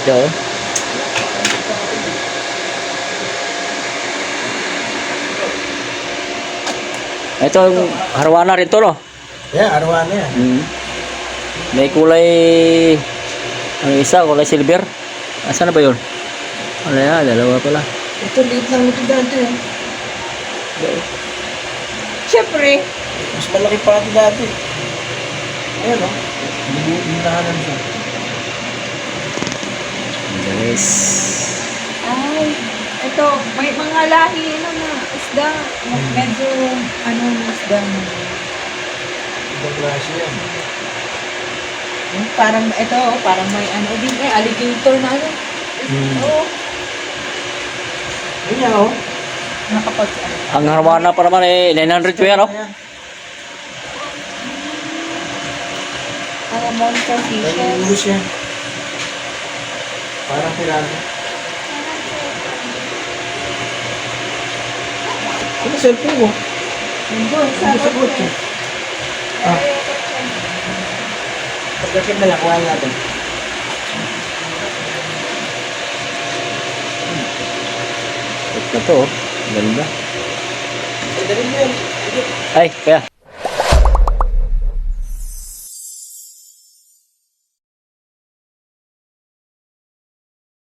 Ito. Ito yung harwana rin to, no? Yeah, arwana yan. Mm. May kulay ang isa kulay silver. Asan na ba 'yun? Ano yan? Dalawa pala. Ito, liit lang ito dati. eh. Siyempre, Mas malaki pa ito dati. Ayan, oh. Binahanan siya. Guys. ay, ito, may mga lahi ano na, isda. Medyo, ano na isda na. Ibang klase yan. Hmm, Parang, ito, parang may ano din eh, alligator na ano. Hmm. Oo, Yun yan, oh. nakapag, ano. Ang harwana pa naman eh 900 po yan, oh. Ayan. Mga monster fishes. Nangyulos yan. Pirata. Ano cellphone mo? Nandun, sa Ano sa kotse? Ah. Pagdating na lang, kuha natin. Ito to. Ganda. Ay, kaya.